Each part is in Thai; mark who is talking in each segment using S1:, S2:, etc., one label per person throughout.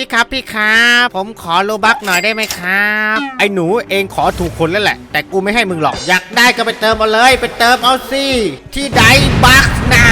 S1: พี่ครับพี่ครับผมขอโลบักหน่อยได้ไหมครับ ไอ้หนูเองขอถูกคนแล้วแหละ แต่กูไม่ให้มึงหรอกอยากได้ก็ไปเติมเอาเลย ไปเติมเอาสิที่ไดบักนา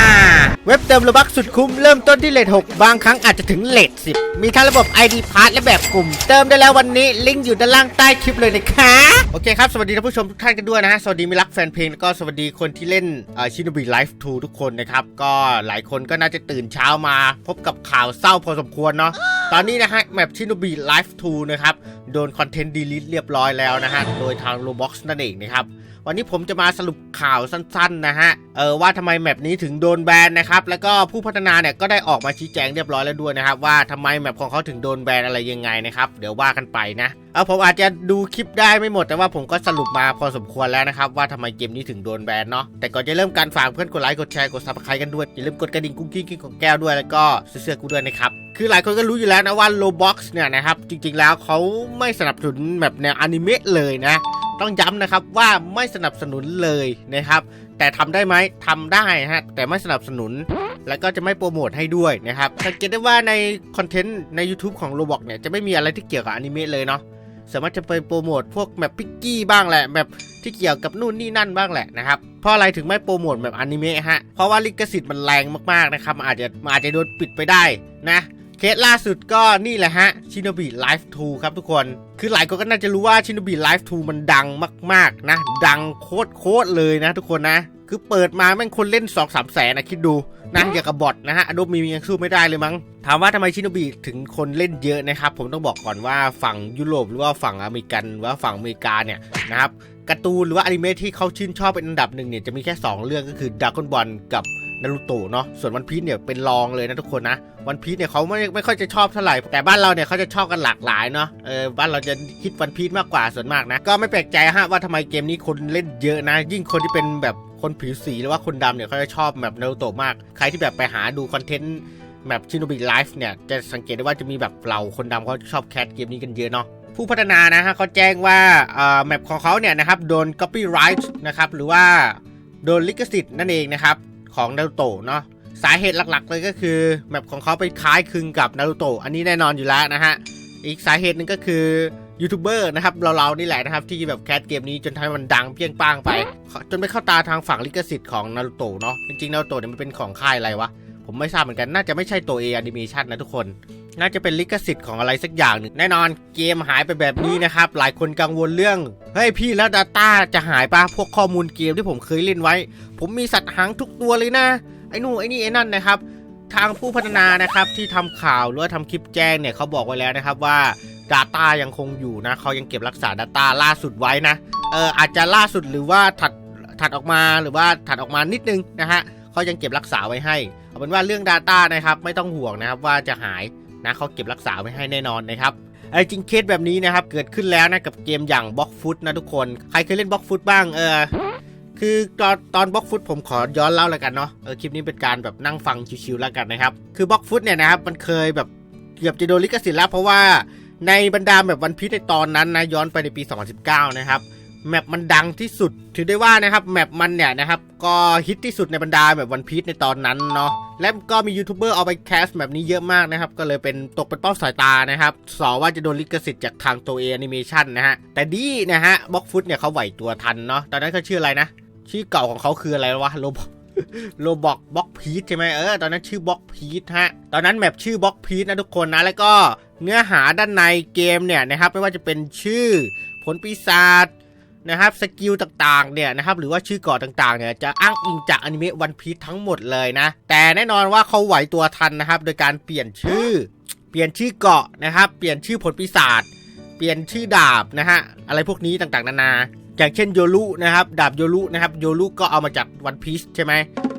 S1: เว็บเติมโลบักสุดคุ้มเริ่มต้นที่เลท6บางครั้งอาจจะถึงเลท10 มีทั้งระบบ ID p a s s และแบบกลุ่ม เติมได้แล้ววันนี้ลิงก์อยู่ด้านล่างใต้คลิปเลยนะคะโอเคครับ สวัสดีท่านผู้ชมทุกท่านกันด้วยนะฮะ สวัสดีมิตรรักแฟนเพลงแล้วก็สวัสดีคนที่เล่นชินบิไลฟ์ทูทุกคนนะครับ ก็หลายคนก็น่าจะตื่นเช้ามา พบกับข่าวเศร้าพอสมควรเนาะตอนนี้นะฮะแมปชินบิไลฟ์ทูนะครับ โดนคอนเทนต์ดีลิทเรียบร้อยแล้วนะฮะ โดยทาง Roblox นั่นเองนะครับ วันนี้ผมจะมาสรุปข่าวสั้นๆนะฮะ เออว่าทำไมแมปนี้ถึงโดนแบนนะครับ แล้วก็ผู้พัฒนาเนี่ยก็ได้ออกมาชี้แจงเรียบร้อยแล้วด้วยนะครับ ว่าทำไมแมปของเขาถึงโดนแบนอะไรยังไงนะครับ เดี๋ยวว่ากันไปนะเออผมอาจจะดูคลิปได้ไม่หมดแต่ว่าผมก็สรุปมาพอสมควรแล้วนะครับว่าทำไมเกมนี้ถึงโดนแบนเนาะแต่ก่อนจะเริ่มการฝากเพื่อนกดไลค์กดแชร์กดซับสไครต์กันด้วยอย่าลืมกดกระดิ่งกุ้งกิ้งกิ้งของแก้วด้วยแล้วก็เสื้อกูด้วยนะครับคือหลายคนก็รู้อยู่แล้วนะว่า Roblox เนี่ยนะครับจริงๆแล้วเขาไม่สนับสนุนแบบแนวอนิเมะเลยนะต้องย้ำนะครับว่าไม่สนับสนุนเลยนะครับ แต่ทำได้ไหมทำได้ฮะแต่ไม่สนับสนุนแล้วก็จะไม่โปรโมทให้ด้วยนะครับสังเกตได้ว่าในคอนเทนต์ใน YouTube ของ Roblox เนี่ยจะไม่มีอะไรที่เกี่ยวกับอนิเมะเลยเนาะ สามารถจะไปโปรโมทพวกแบบพิกกี้บ้างแหละแบบที่เกี่ยวกับนู่นนี่นั่นบ้างแหละนะครับเพราะอะไรถึงไม่โปรโมทแบบอนิเมะฮะเพราะว่าลิขสิทธิ์มันแรงมากๆนะครับอาจจะอาจจะโดนปิดไปได้นะเคสล่าสุดก็นี่แหละฮะชินบิไลฟ์2ครับทุกคน คือหลายคนก็น่าจะรู้ว่าชินบิไลฟ์2มันดังมากๆนะ ดังโคตรโคตรเลยนะทุกคนนะ คือเปิดมาแม่งคนเล่น 2 3 แสนนะคิดดู นะอย่างกับบอทนะฮะอ d ดมียังสู้ไม่ได้เลยมั้ง ถามว่าทำไมชินบิถึงคนเล่นเยอะนะครับ ผมต้องบอกก่อนว่าฝั่งยุโรปหรือว่าฝั่งอเมริกันหรือว่าฝั่งอเมริกาเนี่ยนะครับการ์ตูนหรือว่าอนิเมะที่เขาชื่นชอบเป็นอันดับหนึ่งเนี่ยจะมีแค่ 2 เรื่องก็คือด a ก o n บอลกับ นารูโตะเนาะส่วนวันพีชเนี่ยเป็นรองเลยนะทุกคนนะวันพีชเนี่ยเขาไม่ไม่ค่อยจะชอบเท่าไหร่ แต่บ้านเราเนี่ยเขาจะชอบกันหลากหลายเนาะเออบ้านเราจะฮิตวันพีชมากกว่าส่วนมากนะ ก็ไม่แปลกใจฮะว่าทำไมเกมนี้คนเล่นเยอะนะ ยิ่งคนที่เป็นแบบคนผิวสีหรือว่าคนดำเนี่ยเขาจะชอบแบบนารูโตะมาก ใครที่แบบไปหาดูคอนเทนต์แบบชิน o บิไลฟ์เนี่ยจะสังเกตได้ว่าจะมีแบบเราคนดำเขาชอบแคสเกมนี้กันเยอะเนาะผู้พัฒนานะฮะเขาแจ้งว่าเอ่อแมปของเขาเนี่ยนะครับโดน copyright นะครับหรือว่าโดนลิขสิทธิ์นั่นเองนะครับ ของนารูโตะเนาะสาเหตุหลักๆเลยก็คือแมปของเขาไปคล้ายคลึงกับนารูโตะอันนี้แน่นอนอยู่แล้วนะฮะอีกสาเหตุหนึ่งก็คือยูทูบเบอร์นะครับเราๆนี่แหละนะครับ ที่แบบแคสเกมนี้จนทำให้มันดังเปี้ยงป้างไป จนไปเข้าตาทางฝั่งลิขสิทธิ์ของนารูโตะเนาะจริงๆนารูโตะเนี่ยมันเป็นของค่ายอะไรวะ ผมไม่ทราบเหมือนกันน่าจะไม่ใช่ตัวเอแอนิเมชันนะทุกคน น่าจะเป็นลิขสิทธิ์ของอะไรสักอย่างหนึ่งแน่นอนเกมหายไปแบบนี้นะครับ หลายคนกังวลเรื่อง เฮ้ยพี่แล้ว Data จะหายปะพวกข้อมูลเกมที่ผมเคยเล่นไว้ ผมมีสัตว์หางทุกตัวเลยนะ ไอ้นู่นไอ้นี่ไอ้นั่นนะครับทางผู้พัฒนานะครับที่ทำข่าวหรือว่าทำคลิปแจ้งเนี่ยเขาบอกไว้แล้วนะครับว่า Data ยังคงอยู่นะเขายังเก็บรักษา Data ล่าสุดไว้นะเอออาจจะล่าสุดหรือว่าถัดถัดออกมาหรือว่าถัดออกมานิดนึงนะฮะเขายังเก็บรักษาไว้ให้ เอาเป็นว่าเรื่อง Data นะครับไม่ต้องห่วงนะครับว่าจะหายนะเขาเก็บรักษาไว้ให้แน่นอนนะครับไอ้จริงเคสแบบนี้นะครับเกิดขึ้นแล้วนะกับเกมอย่างบล็อกฟุตนะทุกคน ใครเคยเล่นบล็อกฟุตบ้างเออคือตอนตอนบล็อกฟุตผมขอย้อนเล่าแล้วกันเนาะเออคลิปนี้เป็นการแบบนั่งฟังชิวๆแล้วกันนะครับ คือบล็อกฟุตเนี่ยนะครับมันเคยแบบเกือบจะโดนลิขสิทธิ์แล้วเพราะว่าในบรรดาแบบวันพีชในตอนนั้นนะย้อนไปในปี 2019 นะครับ แมปมันดังที่สุด ถือได้ว่านะครับแมปมันเนี่ยนะครับก็ฮิตที่สุดในบรรดาแบบวันพีชในตอนนั้นเนาะและก็มียูทูบเบอร์เอาไปแคสแบบนี้เยอะมากนะครับ ก็เลยเป็นตกเป็นเป้าสายตานะครับสอว่าจะโดนลิขสิทธิ์จากทางตัวเอแอนิเมชันนะฮะ แต่ดีนะฮะบล็อกฟุตเนี่ยเขาไหวตัวทันเนาะตอนนั้นเขาชื่ออะไรนะ ชื่อเก่าของเขาคืออะไรวะโลบโลบอกบล็อกพีทใช่ไหมเออตอนนั้นชื่อบล็อกพีทฮะตอนนั้นแมปชื่อบล็อกพีทนะทุกคนนะแล้วก็เนื้อหาด้านในเกมเนี่ยนะครับไม่ว่าจะเป็นชื่อผลปีศาจ นะครับสกิลต่างๆเนี่ยนะครับหรือว่าชื่อเกาะต่างๆเนี่ยจะอ้างอิงจากอนิเมะวันพีททั้งหมดเลยนะ แต่แน่นอนว่าเขาไหวตัวทันนะครับ โดยการเปลี่ยนชื่อ เปลี่ยนชื่อเกาะนะครับ เปลี่ยนชื่อผลปีศาจเปลี่ยนชื่อดาบนะฮะอะไรพวกนี้ต่างๆ นานาอย่างเช่นโยรุนะครับดาบโยรุนะครับโยรุก็เอามาจากวันพีชใช่ไหม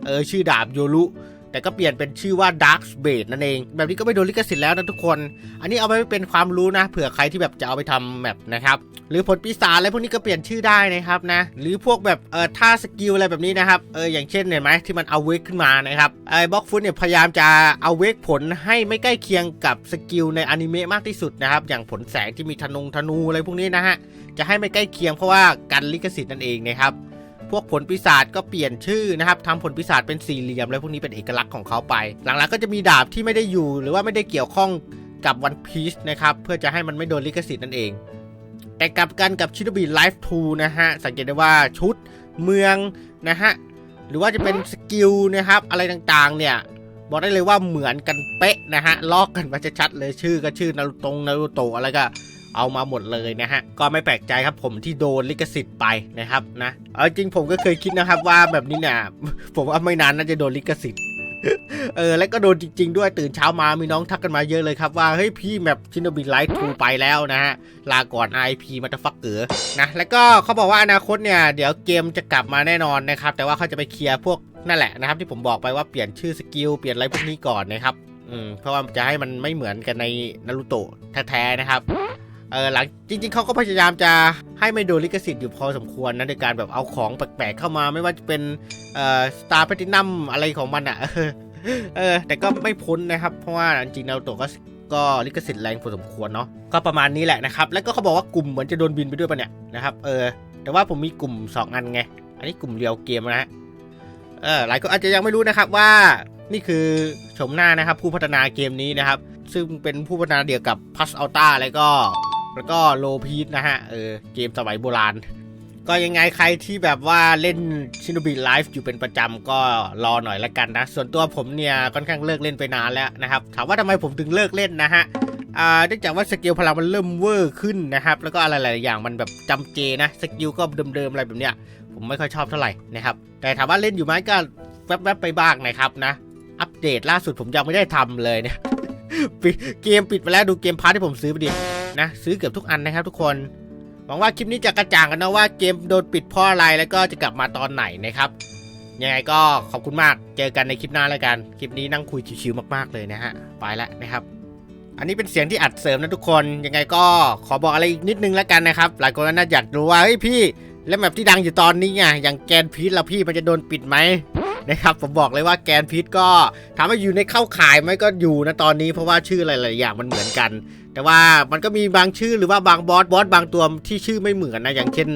S1: เออชื่อดาบโยรุ แต่ก็เปลี่ยนเป็นชื่อว่า Dark b a d e นั่นเอง แบบนี้ก็ไม่โดนลิขสิทธิ์แล้วนะทุกคน อันนี้เอาไปเป็นความรู้นะ เผื่อใครที่แบบจะเอาไปทำแบบนะครับ หรือผลปีศาจอะไรพวกนี้ก็เปลี่ยนชื่อได้นะครับนะ หรือพวกแบบเออท่าสกิลอะไรแบบนี้นะครับ เอออย่างเช่นเห็นไหมที่มันเอาเวกขึ้นมานะครับไอ้บล็อกฟุตเนี่ยพยายามจะเอาเวกผลให้ไม่ใกล้เคียงกับสกิลในอนิเมะมากที่สุดนะครับ อย่างผลแสงที่มีธนงธนูอะไรพวกนี้นะฮะ จะให้ไม่ใกล้เคียงเพราะว่ากันลิขสิทธิ์นั่นเองนะครับ พวกผลปีศาจก็เปลี่ยนชื่อนะครับทำผลปีศาจเป็นสี่เหลี่ยมแล้วพวกนี้เป็นเอกลักษณ์ของเขาไป หลังๆก็จะมีดาบที่ไม่ได้อยู่ หรือว่าไม่ได้เกี่ยวข้องกับวันพีชนะครับเพื่อจะให้มันไม่โดนลิขสิทธิ์นั่นเอง แต่กลับกันกับชิโนบิไลฟ์ทูนะฮะสังเกตได้ว่าชุดเมืองนะฮะหรือว่าจะเป็นสกิลนะครับอะไรต่างๆเนี่ยบอกได้เลยว่าเหมือนกันเป๊ะนะฮะลอกกันมาชัดๆเลยชื่อก็ชื่อนารูตงนารูโตะอะไรก็ เอามาหมดเลยนะฮะ ก็ไม่แปลกใจครับผมที่โดนลิขสิทธิ์ไปนะครับนะเอาจริงผมก็เคยคิดนะครับว่าแบบนี้เนี่ยผมว่าไม่นานน่าจะโดนลิขสิทธิ์เออแล้วก็โดนจริง ๆ ด้วยตื่นเช้ามามีน้องทักกันมาเยอะเลยครับว่าเฮ้ยพี่แบบชินโนบิไลท์ทูไปแล้วนะฮะ ลาก่อน IP มาตฟักเก๋อนะ แล้วก็เขาบอกว่าอนาคตเนี่ยเดี๋ยวเกมจะกลับมาแน่นอนนะครับ แต่ว่าเขาจะไปเคลียร์พวกนั่นแหละนะครับ ที่ผมบอกไปว่าเปลี่ยนชื่อสกิลเปลี่ยนอะไรพวกนี้ก่อนนะครับอืมเพราะว่าจะให้มันไม่เหมือนกันในนารูโตะแท้ๆนะครับ เออหลังจริง ๆเขาก็พยายามจะให้ไม่โดนลิขสิทธิ์อยู่พอสมควรนะในการแบบเอาของแปลกๆเข้ามาไม่ว่าจะเป็นเอ่อสตาร์แพตินัมอะไรของมันอะเออเออแต่ก็ไม่พ้นนะครับ เพราะว่าจริงๆนารูโตก็ก็ลิขสิทธิ์แรงพอสมควรเนาะก็ประมาณนี้แหละนะครับ แล้วก็เขาบอกว่ากลุ่มเหมือนจะโดนบินไปด้วยปะเนี่ยนะครับเออแต่ว่าผมมีกลุ่ม 2 อันไง อันนี้กลุ่มเรียวเกมนะฮะเออหลายคนอาจจะยังไม่รู้นะครับว่านี่คือโฉมหน้านะครับผู้พัฒนาเกมนี้นะครับ ซึ่งเป็นผู้พัฒนาเดียวกับพัสอัลต้าแล้วก็ แล้วก็โลพีทนะฮะ เออ เกมสมัยโบราณ ก็ยังไงใครที่แบบว่าเล่นชิน o บิไลฟ์อยู่เป็นประจำก็รอหน่อยละกันนะ ส่วนตัวผมเนี่ยค่อนข้างเลิกเล่นไปนานแล้วนะครับ ถามว่าทำไมผมถึงเลิกเล่นนะฮะอ่าเนื่องจากว่าสกิลพลังมันเริ่มเวอร์ขึ้นนะครับ แล้วก็อะไรหลายอย่างมันแบบจำเจนะ สกิลก็เดิมๆอะไรแบบเนี้ย ผมไม่ค่อยชอบเท่าไหร่นะครับ แต่ถามว่าเล่นอยู่ไหมก็แวบๆไปบ้างนะครับนะ อัปเดตล่าสุดผมยังไม่ได้ทำเลยเนี่ยเกมปิดไปแล้วดูเกมพาร์ทที่ผมซื้อไปดิ นะซื้อเกือบทุกอันนะครับทุกคน หวังว่าคลิปนี้จะกระจ่างกันนะว่าเกมโดนปิดเพราะอะไรแล้วก็จะกลับมาตอนไหนนะครับยังไงก็ขอบคุณมากเจอกันในคลิปหน้าแล้วกัน คลิปนี้นั่งคุยชิวๆมากๆเลยนะฮะไปแล้วนะครับ อันนี้เป็นเสียงที่อัดเสริมนะทุกคน ยังไงก็ขอบอกอะไรอีกนิดนึงแล้วกันนะครับ หลายคนน่าอยากรู้ว่าเฮ้ยพี่แล้วแมปที่ดังอยู่ตอนนี้ไงอย่างแกนพีทแล้วพี่มันจะโดนปิดไหมนะครับผมบอกเลยว่าแกนพีทก็ถามว่าอยู่ในเข้าข่ายไหมก็อยู่นะตอนนี้เพราะว่าชื่อหลายๆอย่างมันเหมือนกัน แต่ว่ามันก็มีบางชื่อหรือว่าบางบอสบอสบางตัวที่ชื่อไม่เหมือนนะอย่างเช่น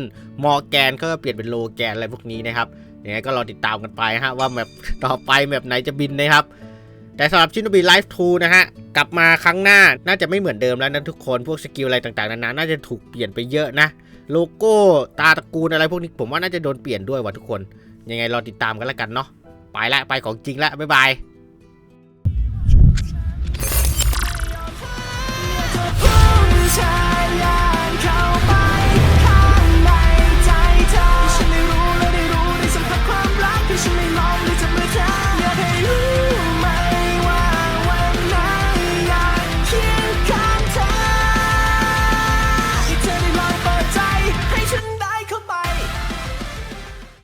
S1: มอแกนก็เปลี่ยนเป็นโลแกนอะไรพวกนี้นะครับยังไงก็รอติดตามกันไปฮะว่าแมปต่อไปแมปไหนจะบินนะครับแต่สำหรับชิน o บิไลฟ์ทูนะฮะกลับมาครั้งหน้าน่าจะไม่เหมือนเดิมแล้วนะทุกคนพวกสกิลอะไรต่างๆนานาน่าจะถูกเปลี่ยนไปเยอะนะ โลโก้ตาตระกูลอะไรพวกนี้ผมว่าน่าจะโดนเปลี่ยนด้วยว่ะทุกคน ยังไงรอติดตามกันแล้วกันเนาะไปละไปของจริงละบ๊ายบาย
S2: entire